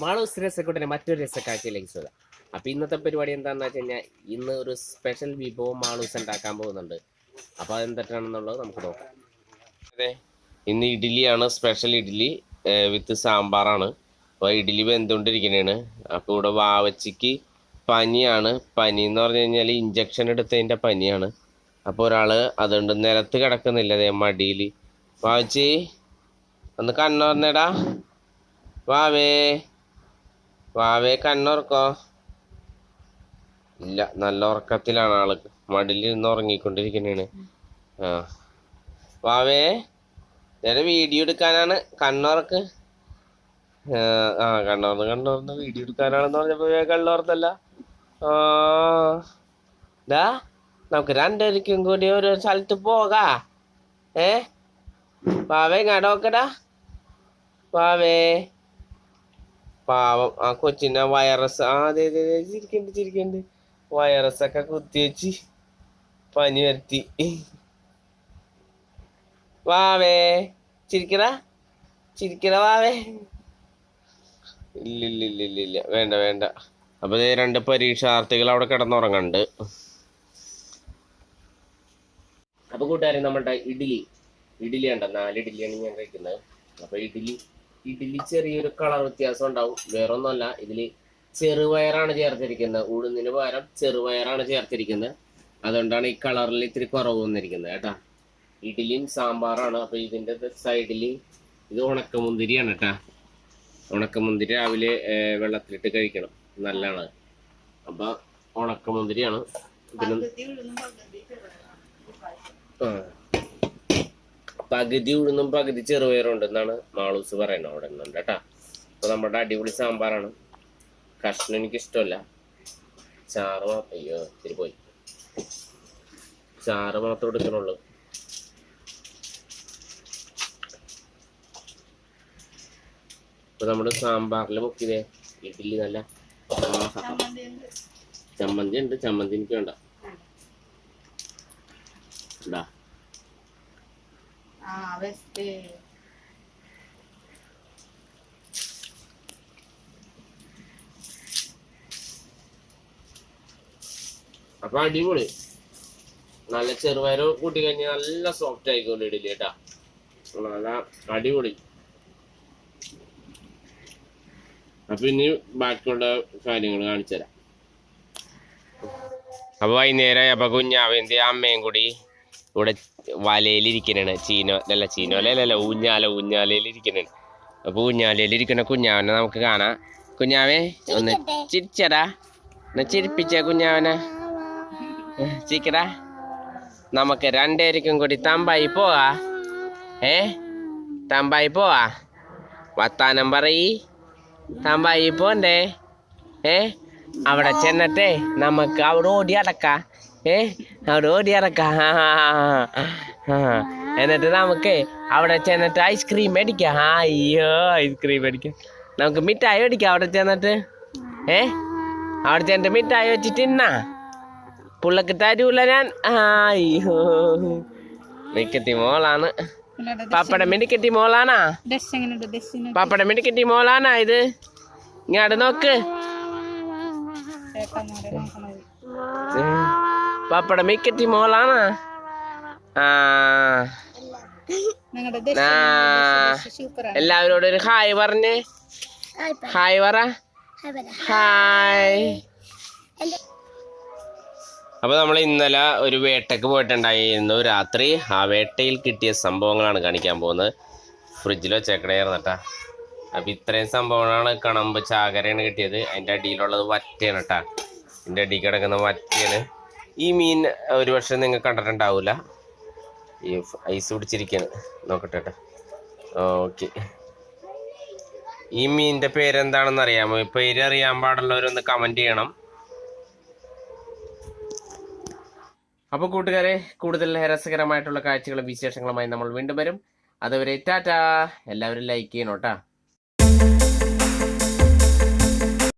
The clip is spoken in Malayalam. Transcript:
മാളൂസ് രസക്കൂട്ടിനെ മറ്റൊരു രസക്കാഴ്ചയിലേക്ക് സ്വാഗതം. അപ്പൊ ഇന്നത്തെ പരിപാടി എന്താണെന്ന് വെച്ച് കഴിഞ്ഞാൽ ഇന്ന് ഒരു സ്പെഷ്യൽ വിഭവം മാളൂസ് ഉണ്ടാക്കാൻ പോകുന്നുണ്ട്. അപ്പൊ അതെന്തൊക്കെയാണെന്നുള്ളത് നമുക്ക് നോക്കാം. അതെ. ഇന്ന് ഇഡ്ഡലിയാണ് സ്പെഷ്യൽ ഇഡ്ഡലി വിത്ത് സാമ്പാറാണ്. അപ്പോൾ ഇഡ്ഡലി വെന്തുകൊണ്ടിരിക്കുന്നതാണ് അപ്പോൾ ഇവിടെ വാവച്ചിക്ക് പനിയാണ്. പനി എന്ന് പറഞ്ഞു കഴിഞ്ഞാൽ ഇഞ്ചക്ഷൻ എടുത്തതിന്റെ പനിയാണ്. അപ്പോൾ ഒരാൾ അതുകൊണ്ട് നിലത്ത് കിടക്കുന്നില്ല അതേ മടിയിൽ വാവച്ചി ഒന്ന് കണ്ണോർന്നേടാ വാവേ. വാവേ കണ്ണുറക്കോ? ഇല്ല നല്ല ഉറക്കത്തിലാണ് ആൾ. മടിയിൽ നിന്ന് ഉറങ്ങിക്കൊണ്ടിരിക്കുന്നതാണ് ആ. വാവേ നേരെ വീഡിയോ എടുക്കാനാണ്. കണ്ണുറക്ക്. ആ, കണ്ണുറന്ന് കണ്ണുറന്ന് വീഡിയോ എടുക്കാനാണെന്ന് പറഞ്ഞപ്പോ വേഗം കണ്ണോർത്തല്ല ആ. ദാ നമുക്ക് രണ്ടുപേർക്കും കൂടി ഒരു സ്ഥലത്ത് പോകാ. ഏ? വാവേ ഇങ്ങോട്ടോക്കടാ വാവേ. പാവം. ആ കൊച്ചിനെ വൈറസ് ആ അതെ അതെ അതെ ചിരിക്കണ്ട് ചിരിക്കണ്ട്. വൈറസ് ഒക്കെ കുത്തിവെച്ച് പനി വരുത്തി. വാവേ ചിരിക്കട? ചിരിക്കട വാവേ. ഇല്ല ഇല്ല ഇല്ല ഇല്ല ഇല്ല. വേണ്ട വേണ്ട. അപ്പൊ ദേ രണ്ട് പരീക്ഷാർത്ഥികൾ അവിടെ കിടന്നുറങ്ങുന്നുണ്ട് അപ്പൊ കൂട്ടുകാരെ നമ്മളുടെ ഇഡ്ഡലി. ഇഡ്ഡലി ഉണ്ട് നാല് ഇഡ്ഡലിയാണ് ഞാൻ കഴിക്കുന്നത്. അപ്പൊ ഇഡ്ഡലി ഇഡ്ഡലി ചെറിയൊരു കളർ വ്യത്യാസം ഉണ്ടാവും. വേറൊന്നുമല്ല ഇതിൽ ചെറുപയറാണ് ചേർത്തിരിക്കുന്നത്. ഉഴുന്നിന് പകരം ചെറുപയറാണ് ചേർത്തിരിക്കുന്നത്. അതുകൊണ്ടാണ് ഈ കളറിൽ ഇത്തിരി കുറവ് വന്നിരിക്കുന്നത് കേട്ടാ. ഇഡ്ഡലിയും സാമ്പാറാണ്. അപ്പൊ ഇതിന്റെ സൈഡിൽ ഇത് ഉണക്കമുന്തിരിയാണ് കേട്ടാ. ഉണക്കമുന്തിരി രാവിലെ വെള്ളത്തിലിട്ട് കഴിക്കണം. നല്ലതാണ്. അപ്പൊ ഉണക്കമുന്തിരിയാണ്. പിന്നെ ആ. പകുതി ഉഴുന്നും പകുതി ചെറുപയറും ഉണ്ടെന്നാണ് മാളൂസ് പറയുന്നത് അവിടെ നിന്നുണ്ട് കേട്ടാ. അപ്പൊ നമ്മുടെ അടിപൊളി സാമ്പാറാണ്. കഷ്ണം എനിക്ക് ഇഷ്ടമല്ല ചാറ് അയ്യോ ഇത്തിരി പോയി. ചാറ് മാത്രം എടുക്കണുള്ളൂ ഇപ്പൊ നമ്മുടെ സാമ്പാറിൽ മുക്കിയതേ ഇഡ്ഡലി നല്ല. ചമ്മന്തി ഉണ്ട്. ചമ്മന്തി എനിക്ക് വേണ്ട. ഉണ്ടാ ആ വെസ്റ്റ് അപ്പൊ അടിപൊളി. നല്ല ചെറുപയർ കൂട്ടി കഴിഞ്ഞാൽ നല്ല സോഫ്റ്റ് ആയിക്കോട്ടെ ഇഡലി കേട്ടാ. നല്ല അടിപൊളി. അപ്പൊ ഇനി ബാക്കിയുള്ള കാര്യങ്ങൾ കാണിച്ചു തരാം അപ്പൊ വൈകുന്നേരം അപ്പൊ കുഞ്ഞാവിന്റെ അമ്മയും കൂടി ഇവിടെ വലയിലിരിക്കണാണ്. ചീനോ അല്ല? ചീനോലല്ല ഊഞ്ഞാല ഊഞ്ഞാലയിലിരിക്കണാണ്. അപ്പൊ ഊഞ്ഞാലയിലിരിക്കണ കുഞ്ഞാവനെ നമുക്ക് കാണാം. കുഞ്ഞാവേ ഒന്ന് ചിരിച്ചടാ. ഒന്ന് ചിരിപ്പിച്ച കുഞ്ഞാവനെ. ചിക്കടാ നമുക്ക് രണ്ടേരിക്കും കൂടി തമ്പായി പോവാ. ഏ? തമ്പായി പോവാ. വത്താനം പറയി. തമ്പായി പോണ്ടേ? ഏ? അവിടെ ചെന്നിട്ടേ നമുക്ക് അവിടെ ഓടി അടക്കാം ഏ അവിടെ ഓടി അടക്കാം എന്നിട്ട് നമുക്ക് അവിടെ ചെന്നിട്ട് ഐസ്ക്രീം മേടിക്കാം. അയ്യോ ഐസ്ക്രീം മേടിക്കാം. നമുക്ക് മിഠായി മേടിക്കാം അവിടെ ചെന്നിട്ട്. ഏ അവിടെ ചെന്നിട്ട് മിഠായി വെച്ചിട്ട് തിന്നാ. പുള്ളക്ക് തരൂല ഞാൻ. അയ്യോ. മിക്കത്തി മോളാണ്. പാപ്പട മിടിക്കറ്റി മോളാണാ? പാപ്പട മിടിക്കറ്റി മോളാണാ ഇത്? ഇങ്ങോട്ട് നോക്ക്. നോക്കണത്. പാപ്പട മിക്കറ്റി മോളാണ് എല്ലാവരോടും ഒരു ഹായ് പറഞ്ഞേ. ഹായ് പറ. ഹായ് അപ്പൊ നമ്മൾ ഇന്നലെ ഒരു വേട്ടക്ക് പോയിട്ടുണ്ടായിരുന്നു രാത്രി ആ വേട്ടയിൽ കിട്ടിയ സംഭവങ്ങളാണ് കാണിക്കാൻ പോകുന്നത്. ഫ്രിഡ്ജിൽ വെച്ചേക്കണായിരുന്നു കേട്ടാ അപ്പൊ ഇത്രയും സംഭവങ്ങളാണ് കണമ്പ് ചാകരയാണ് കിട്ടിയത്. അതിന്റെ അടിയിലുള്ളത് വറ്റയാണ് കേട്ടാ ഇതിന്റെ അടി കിടക്കുന്ന വറ്റയാണ്. ഈ മീൻ ഒരു പക്ഷെ നിങ്ങൾ കണ്ടിട്ടുണ്ടാവൂല. ഈ ഐസ് പിടിച്ചിരിക്കുകയാണ് നോക്കട്ടെ കേട്ടോ ഓക്കെ. ഈ മീനിന്റെ പേരെന്താണെന്ന് അറിയാമോ? പേര് അറിയാൻ പാടുള്ളവരൊന്ന് കമന്റ് ചെയ്യണം. അപ്പോൾ കൂട്ടുകാരെ കൂടുതൽ രസകരമായിട്ടുള്ള കാഴ്ചകളും വിശേഷങ്ങളുമായി നമ്മൾ വീണ്ടും വരും. അതുവരെ ടാറ്റാ. എല്ലാവരും ലൈക്ക് ചെയ്യണം